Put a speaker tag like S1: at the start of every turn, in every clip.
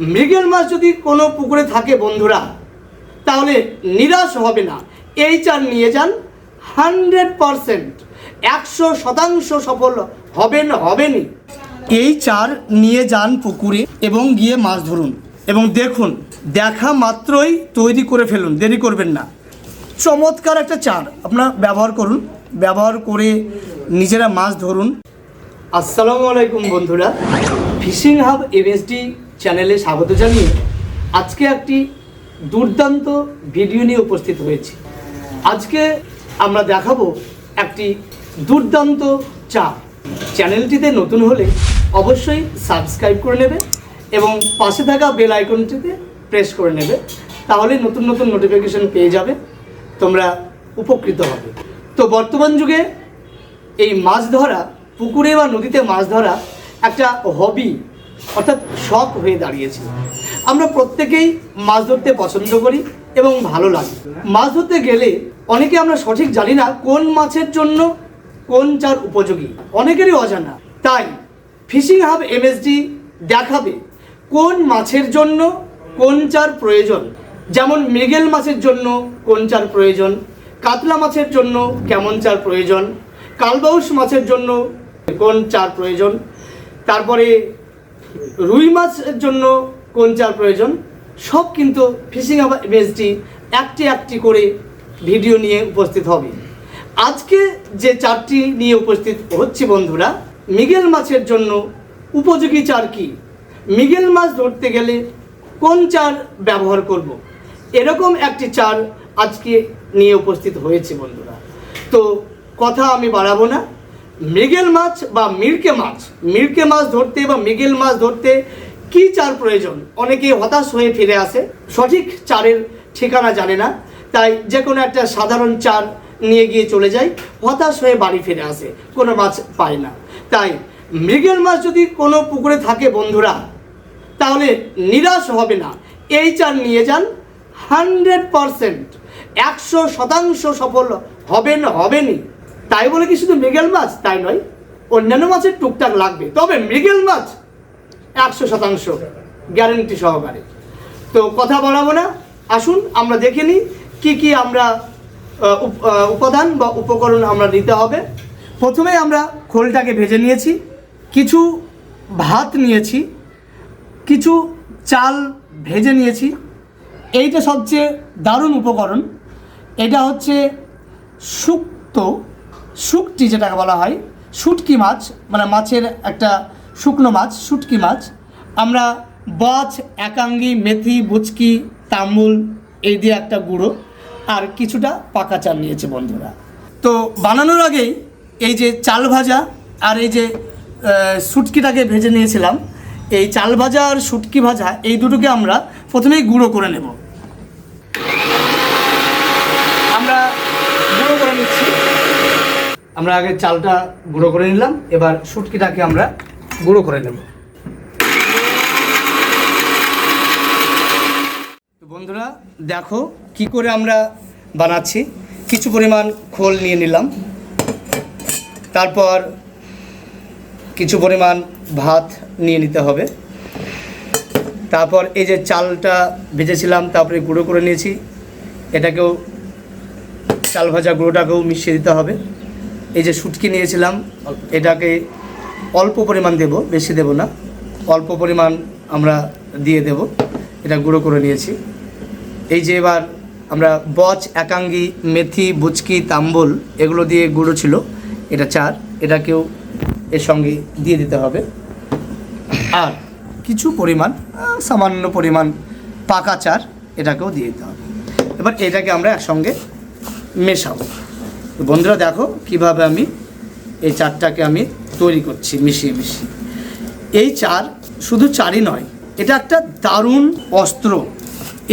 S1: মৃগেল মাছ যদি কোনো পুকুরে থাকে বন্ধুরা, তাহলে নিরাশ হবে না। এই চার নিয়ে যান হান্ড্রেড পারসেন্ট। একশো শতাংশ সফল হবেন, হবেনই। এই চার নিয়ে যান পুকুরে এবং গিয়ে মাছ ধরুন। এবং দেখুন, দেখা মাত্রই তৈরি করে ফেলুন, দেরি করবেন না। চমৎকার একটা চার আপনারা ব্যবহার করুন, ব্যবহার করে নিজেরা মাছ ধরুন। আসসালামু আলাইকুম বন্ধুরা। ফিশিং হাব এমএসডি চ্যানেলে স্বাগত জানিয়ে আজকে একটি দুর্দান্ত ভিডিও নিয়ে উপস্থিত হয়েছি। আজকে আমরা দেখাবো একটি দুর্দান্ত চা চ্যানেলটিতে নতুন হলে অবশ্যই সাবস্ক্রাইব করে নেবে এবং পাশে থাকা বেল আইকনটিতে প্রেস করে নেবে, তাহলে নতুন নতুন নোটিফিকেশন পেয়ে যাবে, তোমরা উপকৃত হবে। তো বর্তমান যুগে এই মাছ ধরা, পুকুরে বা নদীতে মাছ ধরা একটা হবি অর্থাৎ শখ হয়ে দাঁড়িয়েছে। আমরা প্রত্যেকেই মাছ ধরতে পছন্দ করি এবং ভালো লাগে। মাছ ধরতে গেলে অনেকে আমরা সঠিক জানি না কোন মাছের জন্য কোন চার উপযোগী। অনেকেরই অজানা। তাই ফিশিং হাব এমএসডি দেখাবে কোন মাছের জন্য কোন চার প্রয়োজন। যেমন মৃগেল মাছের জন্য কোন চার প্রয়োজন। কাতলা মাছের জন্য কেমন চার প্রয়োজন। কালবাউস মাছের জন্য কোন চার প্রয়োজন। তারপরে রুই মাছের জন্য কোন চার প্রয়োজন? সব কিন্তু ফিশিং এমএসডি একটি একটি করে ভিডিও নিয়ে উপস্থিত হবে। আজকে যে চারটি নিয়ে উপস্থিত হচ্ছে বন্ধুরা, মিগেল মাছের জন্য উপযোগী চার কি? মিগেল মাছ ধরতে গেলে কোন চার ব্যবহার করব। এরকম একটি চার আজকে নিয়ে উপস্থিত হয়েছে বন্ধুরা। তো কথা আমি বাড়াবো না। মৃগেল মাছ বা মিরকে মাছ? মিরকে মাছ ধরতে বা মৃগেল মাছ ধরতে কি চার প্রয়োজন? অনেকে হতাশ হয়ে ফিরে আসে। সঠিক চারের ঠিকানা জানে না, তাই যে কোনো একটা সাধারণ চার নিয়ে গিয়ে চলে যায়, হতাশ হয়ে বাড়ি ফিরে আসে, কোনো মাছ পায় না। তাই মৃগেল মাছ যদি কোনো পুকুরে থাকে বন্ধুরা, তাহলে নিরাশ হবে না। এই চার নিয়ে যান, হান্ড্রেড পারসেন্ট। একশো শতাংশ সফল হবেন, হবেনই। তাই বলে কি শুধু মৃগেল মাছ? তাই নয়, অন্যান্য মাছের টুকটাক লাগবে। তবে মৃগেল মাছ একশো শতাংশ গ্যারেন্টি সহকারে। তো কথা বাড়াবো না। আসুন, আমরা দেখে নিই কী কী আমরা উপ- উপাদান বা উপকরণ আমরা নিতে হবে। প্রথমে আমরা খোলটাকে ভেজে নিয়েছি, কিছু ভাত নিয়েছি, কিছু চাল ভেজে নিয়েছি। এইটা সবচেয়ে দারুণ উপকরণ। এটা হচ্ছে শুক্তো শুকটি যেটাকে বলা হয়, শুটকি মাছ মানে মাছের একটা শুকনো মাছ, শুটকি মাছ। আমরা বচ, একাঙ্গি, মেথি বুচকি তামুল এই দিয়ে একটা গুঁড়ো আর কিছুটা পাকা চাল নিয়েছে বন্ধুরা। তো বানানোর আগেই এই যে চাল ভাজা আর এই যে শুটকিটাকে ভেজে নিয়েছিলাম, এই চাল ভাজা আর শুটকি ভাজা এই দুটোকে আমরা প্রথমেই গুঁড়ো করে নেব। আমরা আমরা আগে চালটা গুঁড়ো করে নিলাম, এবার শুটকিটাকে আমরা গুঁড়ো করে নেব। বন্ধুরা, দেখো কি করে আমরা বানাচ্ছি। কিছু পরিমাণ খোল নিয়ে নিলাম। তারপর কিছু পরিমাণ ভাত নিয়ে নিতে হবে। তারপর এই যে চালটা ভেজেছিলাম, তারপরে গুঁড়ো করে নিয়েছি। এটাকেও চাল ভাজা গুঁড়োটাকেও মিশিয়ে দিতে হবে। এই যে শুটকি নিয়েছিলাম, এটাকে অল্প পরিমাণ দেব, বেশি দেব না। অল্প পরিমাণ আমরা দিয়ে দেব, এটা গুঁড়ো করে নিয়েছি। এই যে এবার আমরা বচ, একাঙ্গি, মেথি বুচকি তাম্বল, এগুলো দিয়ে গুঁড়ো ছিল, এটা চার, এটাকেও এর সঙ্গে দিয়ে দিতে হবে। আর কিছু পরিমাণ সামান্য পরিমাণ পাকা চার, এটাকেও দিয়ে দিতে হবে। এবার এটাকে আমরা একসঙ্গে মেশাবো। তো বন্ধুরা দেখো কীভাবে আমি এই চারটাকে আমি তৈরি করছি, মিশিয়ে মিশিয়ে। এই চার শুধু চারই নয়, এটা একটা দারুণ অস্ত্র।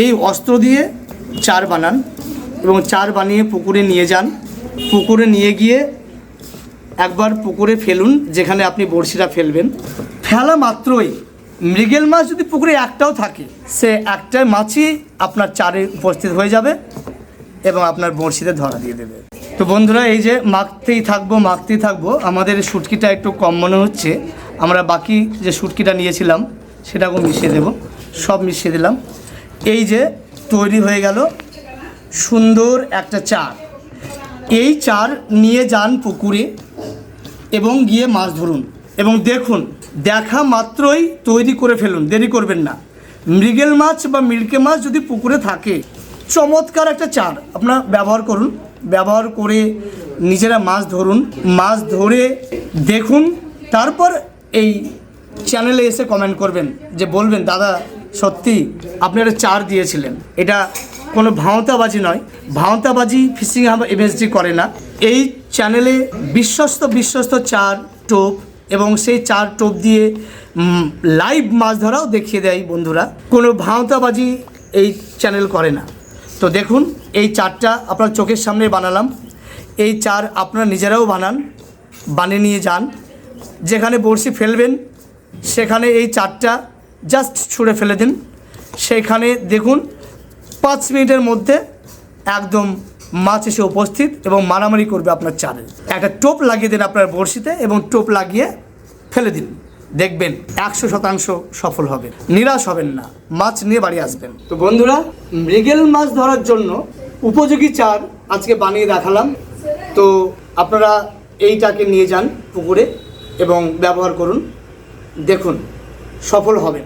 S1: এই অস্ত্র দিয়ে চার বানান এবং চার বানিয়ে পুকুরে নিয়ে যান। পুকুরে নিয়ে গিয়ে একবার পুকুরে ফেলুন, যেখানে আপনি বড়শিটা ফেলবেন। ফেলা মাত্রই মৃগেল মাছ যদি পুকুরে একটাও থাকে, সে একটা মাছই আপনার চারে উপস্থিত হয়ে যাবে এবং আপনার বড়শিতে ধরা দিয়ে দেবে। তো বন্ধুরা, এই যে মাখতেই থাকব মাখতেই থাকব, আমাদের শুটকিটা একটু কম মনে হচ্ছে। আমরা বাকি যে শুটকিটা নিয়েছিলাম, সেটাকেও মিশিয়ে দেবো। সব মিশিয়ে দিলাম। এই যে তৈরি হয়ে গেল সুন্দর একটা চার। এই চার নিয়ে যান পুকুরে এবং গিয়ে মাছ ধরুন। এবং দেখুন, দেখা মাত্রই তৈরি করে ফেলুন, দেরি করবেন না। মৃগেল মাছ বা মিল্কে মাছ যদি পুকুরে থাকে, চমৎকার একটা চার। আপনার ব্যবহার করুন। ব্যবহার করে নিজেরা মাছ ধরুন। মাছ ধরে দেখুন, তারপর এই চ্যানেলে এসে কমেন্ট করবেন যে বলবেন, দাদা, সত্যি আপনি একটা চার দিয়েছিলেন। এটা কোনো ভাঁওতাবাজি নয়। ভাঁওতাবাজি ফিশিং এমএসডি করে না। এই চ্যানেলে বিশ্বস্ত বিশ্বস্ত চার টোপ এবং সেই চার টোপ দিয়ে লাইভ মাছ ধরাও দেখিয়ে দেয় বন্ধুরা। কোনো ভাঁওতাবাজি এই চ্যানেল করে না। তো দেখুন, এই চারটা আপনার চোখের সামনে বানালাম। এই চার আপনারা নিজেরাও বানান, বানিয়ে নিয়ে যান। যেখানে বড়শি ফেলবেন, সেখানে এই চারটা জাস্ট ছুঁড়ে ফেলে দিন। সেখানে দেখুন, পাঁচ মিনিটের মধ্যে একদম মাছ এসে উপস্থিত এবং মারামারি করবে আপনার চারে। একটা টোপ লাগিয়ে দিন আপনার বড়শিতে এবং টোপ লাগিয়ে ফেলে দিন। দেখবেন একশো শতাংশ সফল হবে নিরাশ হবেন না, মাছ নিয়ে বাড়ি আসবেন। তো বন্ধুরা, মৃগেল মাছ ধরার জন্য উপযোগী চার আজকে বানিয়ে দেখালাম। তো আপনারা এইটাকে নিয়ে যান পুকুরে এবং ব্যবহার করুন। দেখুন, সফল হবেন।